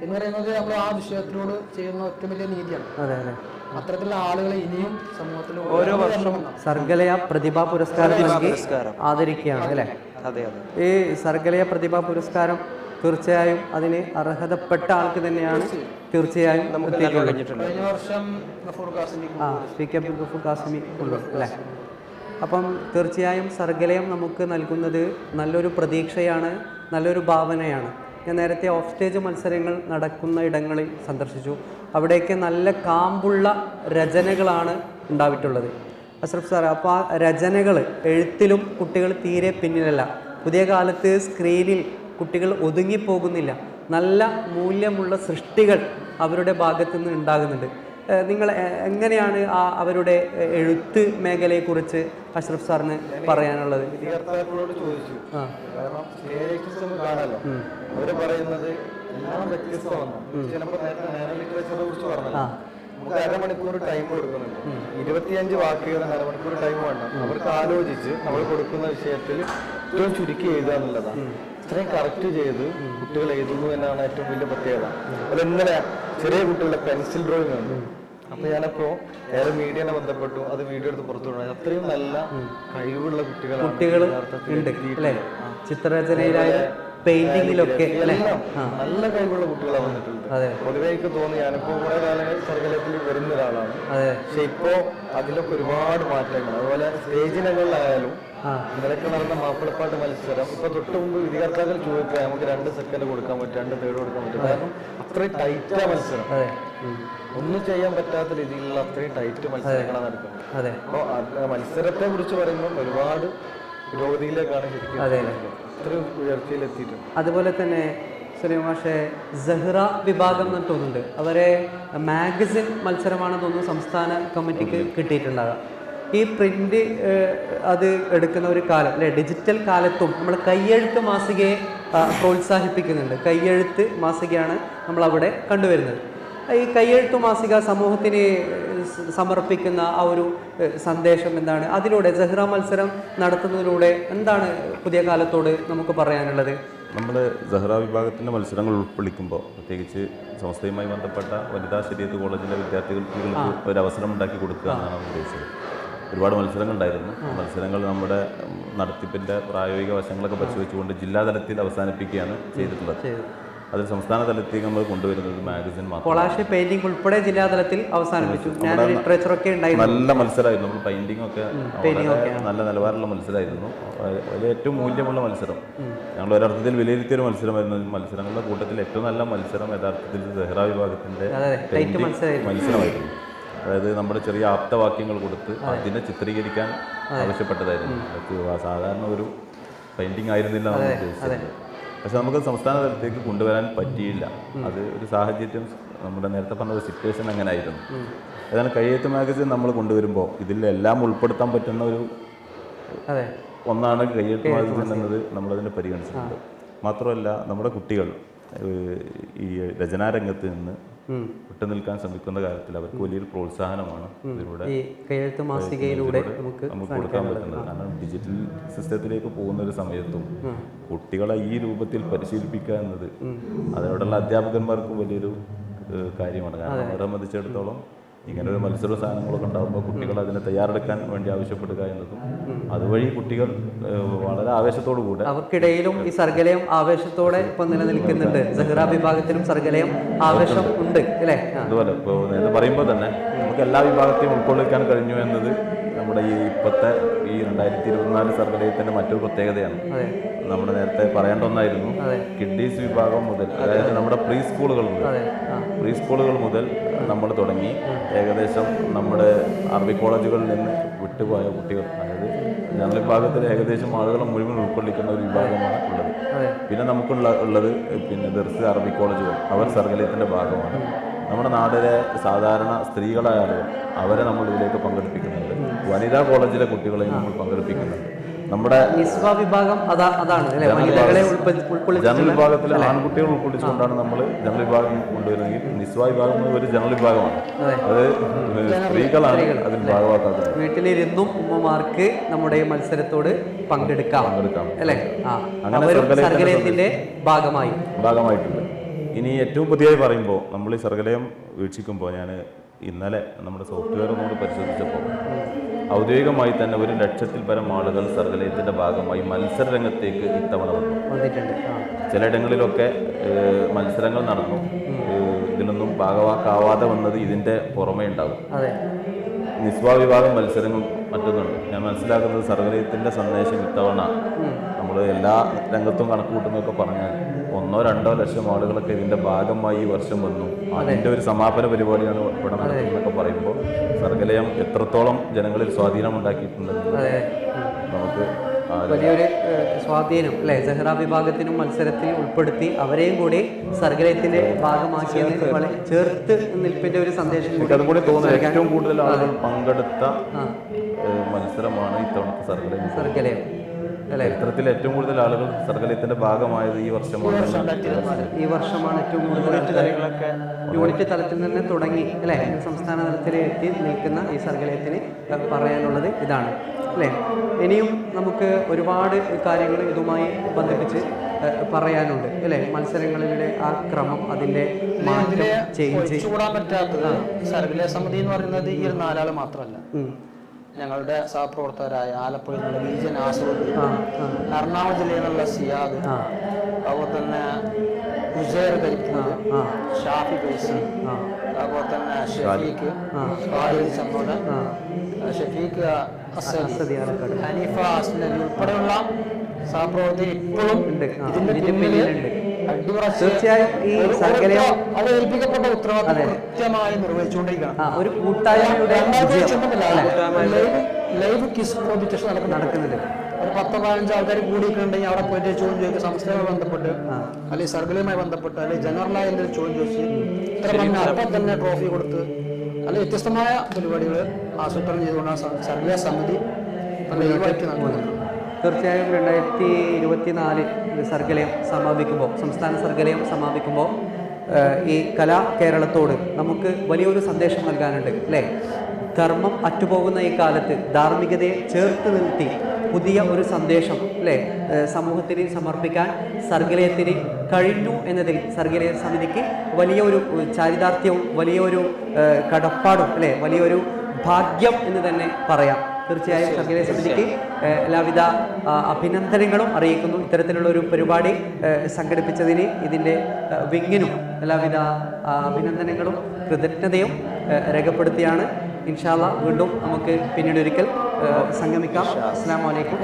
എന്ന് പറയുന്നത് നമ്മൾ ആ വിഷയത്തിനോട് ചെയ്യുന്ന ഏറ്റവും വലിയ നീതിയാണ്. അത്തരത്തിലുള്ള ആളുകളെ ഇനിയും സമൂഹത്തിൽ ഓരോ വർഷം സർഗലയ പ്രതിഭാ പുരസ്കാരം നൽകി ആദരിക്കുകയാണ് അല്ലേ? അതെ അതെ. ഈ സർഗലയ പ്രതിഭാ പുരസ്കാരം തീർച്ചയായും അതിന് അർഹതപ്പെട്ട ആൾക്ക് തന്നെയാണ് തീർച്ചയായും. നമുക്ക് ആ ഗഫൂർ കാസിമി അല്ലേ? അപ്പം തീർച്ചയായും സർഗലയം നമുക്ക് നൽകുന്നത് നല്ലൊരു പ്രതീക്ഷയാണ് നല്ലൊരു ഭാവനയാണ്. ഞാൻ നേരത്തെ ഓഫ് സ്റ്റേജ് മത്സരങ്ങൾ നടക്കുന്ന ഇടങ്ങളിൽ സന്ദർശിച്ചു. അവിടെയൊക്കെ നല്ല കാമ്പുള്ള രചനകളാണ് ഉണ്ടായിട്ടുള്ളത് അഷ്റഫ് സാർ അപ്പോൾ ആ രചനകൾ എഴുത്തിലും കുട്ടികൾ തീരെ പിന്നിലല്ല. പുതിയ കാലത്ത് സ്ക്രീനിൽ കുട്ടികൾ ഒതുങ്ങിപ്പോകുന്നില്ല. നല്ല മൂല്യമുള്ള സൃഷ്ടികൾ അവരുടെ ഭാഗത്തു നിന്ന് ഉണ്ടാകുന്നുണ്ട് നിങ്ങൾ എങ്ങനെയാണ് ആ അവരുടെ എഴുത്ത് മേഖലയെക്കുറിച്ച് അഷ്റഫ് സാറിന് പറയാനുള്ളത്? ചോദിച്ചു. കാരണം കാണാലോ. അവർ പറയുന്നത് എല്ലാം വ്യത്യസ്തമാണ്. ചിലപ്പോ നേരത്തെ നേരെ ലിറ്ററേച്ചറെ കുറിച്ച് പറഞ്ഞല്ലോ. നമുക്ക് അരമണിക്കൂർ ടൈം കൊടുക്കുന്നുണ്ട്. ഇരുപത്തിയഞ്ച് വാക്കുകൾ അരമണിക്കൂർ ടൈം വേണം. അവർക്ക് ആലോചിച്ച് നമ്മൾ കൊടുക്കുന്ന വിഷയത്തിൽ ഏറ്റവും ചുരുക്കി എഴുതുക എന്നുള്ളതാണ്. ഇത്രയും കറക്റ്റ് ചെയ്ത് കുട്ടികൾ എഴുതുന്നു എന്നാണ് ഏറ്റവും വലിയ പ്രത്യേകത. അത് അതെങ്ങനെ ചെറിയ കുട്ടികളുടെ പെൻസിൽ ഡ്രോയിങ് ഉണ്ട് അപ്പൊ ഞാനപ്പോ ഏറെ മീഡിയനെ ബന്ധപ്പെട്ടു. അത് വീഡിയോ എടുത്ത് പുറത്തു വിടണം അത്രയും നല്ല കഴിവുള്ള കുട്ടികളാണ് കുട്ടികൾ ചിത്രരചനയിലായാലും പെയിന്റിങ്ങിലൊക്കെ നല്ല കഴിവുള്ള കുട്ടികളാണ് വന്നിട്ടുള്ളത്. അതെ. പൊതുവെ എനിക്ക് തോന്നി ഞാനിപ്പോ കുറെ കാലങ്ങൾ സർഗലത്തിൽ വരുന്ന ഒരാളാണ്. പക്ഷെ ഇപ്പോ അതിലൊക്കെ ഒരുപാട് മാറ്റങ്ങൾ. അതുപോലെ സ്റ്റേജിനകളിലായാലും ആ. ഇന്നലൊക്കെ നടന്ന മാപ്പിളപ്പാട്ട് മത്സരം. ഇപ്പൊ തൊട്ട് മുമ്പ് വിധികർത്താക്കൾ ചോദിക്കുക നമുക്ക് രണ്ട് സെക്കൻഡ് കൊടുക്കാൻ പറ്റും രണ്ട് തേർഡ് കൊടുക്കാൻ പറ്റും. കാരണം അത്രയും ടൈറ്റാ മത്സരം. ഒന്നും ചെയ്യാൻ പറ്റാത്ത രീതിയിലുള്ള അത്രയും ടൈറ്റ് മത്സരങ്ങളാണ് നടക്കുന്നത്. അതെ. അപ്പോൾ മത്സരത്തെ കുറിച്ച് പറയുമ്പോൾ ഒരുപാട് പുരോഗതിയിലേക്കാണ് ശരിക്കും ഉയർച്ചയിലെത്തിയിട്ടുണ്ട്. അതുപോലെ തന്നെ സുലൈം മാഷെ സഹ്റ വിഭാഗം എന്ന് തോന്നുന്നുണ്ട്. അവരെ മാഗസിൻ മത്സരമാണെന്ന് തോന്നുന്നു സംസ്ഥാന കമ്മിറ്റിക്ക് കിട്ടിയിട്ടുണ്ടാകാം. ഈ പ്രിന്റ് അത് എടുക്കുന്ന ഒരു കാലം അല്ലെ ഡിജിറ്റൽ കാലത്തും നമ്മൾ കയ്യെഴുത്ത് മാസികയെ പ്രോത്സാഹിപ്പിക്കുന്നുണ്ട്. കയ്യെഴുത്ത് മാസികയാണ് നമ്മൾ അവിടെ കണ്ടുവരുന്നത്. ഈ കയ്യെഴുത്ത് മാസിക സമൂഹത്തിന് സമർപ്പിക്കുന്ന ആ ഒരു സന്ദേശം എന്താണ്? അതിലൂടെ സഹ്റ മത്സരം നടത്തുന്നതിലൂടെ എന്താണ് പുതിയ കാലത്തോട് നമുക്ക് പറയാനുള്ളത്? നമ്മൾ സഹ്റ വിഭാഗത്തിന്റെ മത്സരങ്ങൾ ഉൾക്കൊള്ളിക്കുമ്പോൾ പ്രത്യേകിച്ച് സംസ്ഥയുമായി ബന്ധപ്പെട്ട വനിതാ ശരീരത്ത് കോളേജിലെ വിദ്യാർത്ഥികൾക്ക് ഒരു അവസരം ഉണ്ടാക്കി കൊടുക്കുക എന്നാണ് ഉദ്ദേശിച്ചത്. ഒരുപാട് മത്സരങ്ങളുണ്ടായിരുന്നു. മത്സരങ്ങൾ നമ്മുടെ നടത്തിപ്പിന്റെ പ്രായോഗിക വശങ്ങളൊക്കെ പരിശോധിച്ചുകൊണ്ട് ജില്ലാതലത്തിൽ അവസാനിപ്പിക്കുകയാണ് ചെയ്തിട്ടുള്ളത്. അതിൽ സംസ്ഥാന തലത്തിൽ നമ്മൾ കൊണ്ടുവരുന്നത് മാഗസിൻ മാത്രം. കൊളാഷ് പെയിന്റിംഗ് ഉൾപ്പെടെ ജില്ലാതലത്തിൽ അവസാനിപ്പിച്ചു. ഞാൻ ലിറ്ററേച്ചർ ഒക്കെ നല്ല മത്സരമായിരുന്നു. നമ്മൾ പെയിന്റിംഗ് ഒക്കെ നല്ല നിലവാരമുള്ള മത്സരമായിരുന്നു. അതിൽ ഏറ്റവും മൂല്യമുള്ള മത്സരം. ഞങ്ങൾ ഒരർത്ഥത്തിൽ വിലയിരുത്തിയ ഒരു മത്സരമായിരുന്നു. മത്സരങ്ങളുടെ കൂട്ടത്തിൽ ഏറ്റവും നല്ല മത്സരം യഥാർത്ഥത്തിൽ സെഹ്റ വിഭാഗത്തിന്റെ മത്സരമായിരുന്നു. അതായത് നമ്മുടെ ചെറിയ ആപ്തവാക്യങ്ങൾ കൊടുത്ത് അതിനെ ചിത്രീകരിക്കാൻ ആവശ്യപ്പെട്ടതായിരുന്നു. അത് സാധാരണ ഒരു പെയിന്റിംഗ് ആയിരുന്നില്ല നമ്മൾ ഉദ്ദേശിച്ചത്. പക്ഷെ നമുക്ക് സംസ്ഥാന തലത്തേക്ക് കൊണ്ടുവരാൻ പറ്റിയില്ല. അത് ഒരു സാഹചര്യം നമ്മുടെ നേരത്തെ പറഞ്ഞ ഒരു സിറ്റുവേഷൻ അങ്ങനെ ആയിരുന്നു അതാണ് കയ്യേറ്റ മാഗസിൻ നമ്മൾ കൊണ്ടുവരുമ്പോൾ ഇതിലെല്ലാം ഉൾപ്പെടുത്താൻ പറ്റുന്ന ഒരു ഒന്നാണ് കയ്യേറ്റ മാഗസിൻ എന്നത് നമ്മളതിനെ പരിഗണിച്ചിട്ടുണ്ട്. മാത്രമല്ല നമ്മുടെ കുട്ടികൾ ഈ രചനാരംഗത്ത് നിന്ന് വിട്ടു നിൽക്കാൻ ശ്രമിക്കുന്ന കാര്യത്തിൽ അവർക്ക് വലിയൊരു പ്രോത്സാഹനമാണ് ഇതിലൂടെ കയ്യെഴുത്ത് മാസികയിലൂടെ നമുക്ക് കൊടുക്കാൻ പറ്റുന്നത്. കാരണം ഡിജിറ്റൽ സിസ്റ്റത്തിലേക്ക് പോകുന്ന ഒരു സമയത്തും കുട്ടികളെ ഈ രൂപത്തിൽ പരിശീലിപ്പിക്കുക എന്നത് അതിനോടുള്ള അധ്യാപകന്മാർക്ക് വലിയൊരു കാര്യമാണ്. കാരണം അവരെ സംബന്ധിച്ചിടത്തോളം ഇങ്ങനെ ഒരു മത്സര സാധനങ്ങളൊക്കെ ഉണ്ടാകുമ്പോൾ കുട്ടികൾ അതിനെ തയ്യാറെടുക്കാൻ വേണ്ടി ആവശ്യപ്പെടുക എന്നതും അതുവഴി കുട്ടികൾ വളരെ ആവേശത്തോടു കൂടെ അവർക്കിടയിലും ഈ സർഗലയം ആവേശത്തോടെ ഇപ്പൊ നിലനിൽക്കുന്നുണ്ട്. സഹ്റ വിഭാഗത്തിലും സർഗലയം ആവേശം ഉണ്ട് അല്ലേ? അതുപോലെ ഇപ്പോൾ നേരത്തെ പറയുമ്പോൾ തന്നെ നമുക്ക് എല്ലാ വിഭാഗത്തെയും ഉൾക്കൊള്ളിക്കാൻ കഴിഞ്ഞു എന്നത് നമ്മുടെ ഈ ഇപ്പോഴത്തെ ഈ രണ്ടായിരത്തി ഇരുപത്തിനാല് സർവലയത്തിന്റെ മറ്റൊരു പ്രത്യേകതയാണ്. നമ്മുടെ നേരത്തെ പറയേണ്ട ഒന്നായിരുന്നു. കിഡ്നീസ് വിഭാഗം മുതൽ അതായത് നമ്മുടെ പ്രീ സ്കൂളുകൾ മുതൽ പ്രീ സ്കൂളുകൾ മുതൽ നമ്മൾ തുടങ്ങി. ഏകദേശം നമ്മുടെ അറബി കോളേജുകളിൽ നിന്ന് വിട്ടുപോയ കുട്ടികൾ അതായത് ഞങ്ങളുടെ വിഭാഗത്തിൽ ഏകദേശം ആളുകൾ മുഴുവൻ ഉൾക്കൊള്ളിക്കുന്ന ഒരു വിഭാഗമാണ് ഉള്ളത്. പിന്നെ നമുക്കുള്ള ഉള്ളത് പിന്നെ ദർസ് അറബി കോളേജുകൾ. അവർ സർഗലയത്തിന്റെ ഭാഗമാണ്. നമ്മുടെ നാട്ടിലെ സാധാരണ സ്ത്രീകളായാലും അവരെ നമ്മൾ ഇതിലേക്ക് പങ്കെടുപ്പിക്കുന്നുണ്ട്. വനിതാ കോളേജിലെ കുട്ടികളെയും നമ്മൾ പങ്കെടുപ്പിക്കുന്നുണ്ട്. നമ്മുടെ വിഭാഗം അതാണ് ജനറൽ വിഭാഗത്തിൽ ആൺകുട്ടികൾ ഉൾക്കൊള്ളിച്ചുകൊണ്ടാണ് നമ്മൾ ജനറൽ വിഭാഗം കൊണ്ടുവരുന്നെങ്കിൽ നിസ്വ വിഭാഗം ഒരു ജനറൽ വിഭാഗമാണ് അത് സ്ത്രീകളാണ് അതിൽ ഭാഗമാക്കാത്തത്. വീട്ടിലിരുന്നും ഉമ്മമാർക്ക് നമ്മുടെ മത്സരത്തോട് പങ്കെടുക്കാം. പങ്കെടുക്കാം. അല്ലേ? അങ്ങനെ ഭാഗമായി. ഭാഗമായിട്ടുണ്ട്. ഇനി ഏറ്റവും പുതിയതായി പറയുമ്പോൾ നമ്മൾ ഈ സർഗലയം വീക്ഷിക്കുമ്പോൾ ഞാൻ ഇന്നലെ നമ്മുടെ സോഫ്റ്റ്വെയർ ഒന്നുകൂടി പരിശോധിച്ചപ്പോൾ ഔദ്യോഗികമായി തന്നെ ഒരു ലക്ഷത്തിൽ പരം ആളുകൾ സർഗലയത്തിന്റെ ഭാഗമായി മത്സര രംഗത്തേക്ക് ഇത്തവണ വന്നു. ചിലയിടങ്ങളിലൊക്കെ മത്സരങ്ങൾ നടന്നു. ഇതിനൊന്നും ഇതിലൊന്നും ഭാഗമാക്കാവാതെ വന്നത് ഇതിന്റെ പുറമേ ഉണ്ടാകും നിസ്വാ വിഭാഗം മത്സരങ്ങൾ മറ്റൊന്നുണ്ട്. ഞാൻ മനസ്സിലാക്കുന്നത് സർഗലയത്തിന്റെ സന്ദേശം ഇത്തവണ നമ്മൾ എല്ലാ രംഗത്തും കണക്ക് കൂട്ടുന്നൊക്കെ പറഞ്ഞാൽ ഒന്നോ രണ്ടോ ലക്ഷം ആളുകളൊക്കെ ഇതിന്റെ ഭാഗമായി ഈ വർഷം വന്നു. അതിന്റെ ഒരു സമാപന പരിപാടിയാണ് ഇവിടെ നടക്കുന്നതൊക്കെ പറയുമ്പോൾ സർഗലയം എത്രത്തോളം ജനങ്ങളിൽ സ്വാധീനം ഉണ്ടാക്കിയിട്ടുണ്ട് നമുക്ക് വലിയൊരു സ്വാധീനം അല്ലെ? സെഹ്റ വിഭാഗത്തിനും മത്സരത്തിൽ ഉൾപ്പെടുത്തി അവരെയും കൂടി സർഗലയത്തിന്റെ ഭാഗമാക്കിയത് വളരെ ചേർത്ത് നിൽപ്പിന്റെ ഒരു സന്ദേശം കൂടി തോന്നുന്നു. ഏറ്റവും കൂടുതൽ ആളുകൾ പങ്കെടുത്ത മത്സരമാണ് ഇത്തവണത്തെ സർഗലയം. സർഗലയം. ചരിത്രത്തിൽ ഏറ്റവും കൂടുതൽ ആളുകൾ സർഗലയത്തിന്റെ ഭാഗമായത് ഈ വർഷമാണ്. ഈ വർഷമാണ് ഏറ്റവും കൂടുതൽ യൂണിറ്റ് തലത്തിൽ നിന്ന് തുടങ്ങി അല്ലേ? സംസ്ഥാന തലത്തിൽ എത്തി നിൽക്കുന്ന ഈ സർഗലയത്തിന് പറയാനുള്ളത് ഇതാണ് അല്ലേ? ഇനിയും നമുക്ക് ഒരുപാട് കാര്യങ്ങൾ ഇതുമായി ബന്ധിപ്പിച്ച് പറയാനുണ്ട് അല്ലേ? മത്സരങ്ങളിലെ ആ ക്രമം അതിന്റെ മാറ്റം ചേഞ്ച് പറ്റാത്തത് സർഗലയ സമിതി എന്ന് പറയുന്നത് ഈ ഒരു നാലാൾ മാത്രമല്ല. ഞങ്ങളുടെ സഹപ്രവർത്തകരായ ആലപ്പുഴയിൽ നിന്നുള്ള വിജയൻ ആസൂദ് എറണാകുളം ജില്ലയിൽ നിന്നുള്ള സിയാദ് അതുപോലെ തന്നെ ഉജേർ കരിക്കുന്നത് ആ ഷാഫി ഫൈസി അതുപോലെ തന്നെ ഷഫീഖ് ചമ്മോട് ഷഫീഖ്. ഹനീഫ അസ്ലമി ഉൾപ്പെടെയുള്ള സഹപ്രവർത്തകർ ഇപ്പോഴും ഇതിന്റെ പിന്നിലുണ്ട്. തീർച്ചയായും ഈ ഒരു- അത് ഏൽപ്പിക്കപ്പെട്ട ഉത്തരവാദിത്വം കൃത്യമായി നിർവഹിച്ചുകൊണ്ടിരിക്കണം ഒരു കൂട്ടായ്മയുടെ ലൈവ് കിസ് കോമ്പറ്റീഷൻ നടക്കുന്നുണ്ട്. നടക്കുന്നുണ്ട്. ഒരു പത്തോ പതിനഞ്ച് ആൾക്കാർ കൂടിയിട്ടുണ്ടെങ്കിൽ അവിടെ പോയിട്ട് ചോദ്യം ചോദിക്കുക. സംസ്ഥയുമായി ബന്ധപ്പെട്ട് അല്ലെങ്കിൽ സർക്കിളുമായി ബന്ധപ്പെട്ട് അല്ലെങ്കിൽ ജനറലായ എന്തെങ്കിലും ചോദ്യം ചോദിച്ച് ഇത്ര പറഞ്ഞ അപ്പം തന്നെ ട്രോഫി കൊടുത്ത് അല്ലെ വ്യത്യസ്തമായ പരിപാടികൾ ആസൂത്രണം ചെയ്തുകൊണ്ടാണ് സർവേ സമിതി ലൈവായിട്ട് നടക്കുന്നത്. തീർച്ചയായും രണ്ടായിരത്തി ഇരുപത്തിനാല് സർഗലയം സമാപിക്കുമ്പോൾ സംസ്ഥാന സർഗലയം സമാപിക്കുമ്പോൾ ഈ കലാ കേരളത്തോട് നമുക്ക് വലിയൊരു സന്ദേശം നൽകാനുണ്ട് അല്ലേ? ധർമ്മം അറ്റുപോകുന്ന ഈ കാലത്ത് ധാർമ്മികതയെ ചേർത്ത് നിർത്തി പുതിയ ഒരു സന്ദേശം അല്ലേ? സമൂഹത്തിന് സമർപ്പിക്കാൻ സർഗലയത്തിന് കഴിഞ്ഞു എന്നതിൽ സർഗലയ സമിതിക്ക് വലിയൊരു ചാരിതാർത്ഥ്യവും വലിയൊരു കടപ്പാടും അല്ലേ? വലിയൊരു ഭാഗ്യം എന്ന് തന്നെ പറയാം. തീർച്ചയായും സർഗലയ സമിതിക്ക് എല്ലാവിധ അഭിനന്ദനങ്ങളും അറിയിക്കുന്നു. ഇത്തരത്തിലുള്ള ഒരു പരിപാടി സംഘടിപ്പിച്ചതിന് ഇതിന്റെ വിങ്ങിനും എല്ലാവിധ അഭിനന്ദനങ്ങളും കൃതജ്ഞതയും രേഖപ്പെടുത്തിയാണ്. ഇൻഷാല്ല വീണ്ടും നമുക്ക് പിന്നീട് ഒരിക്കൽ സംഗമിക്കാം. അസ്സാം വലൈക്കും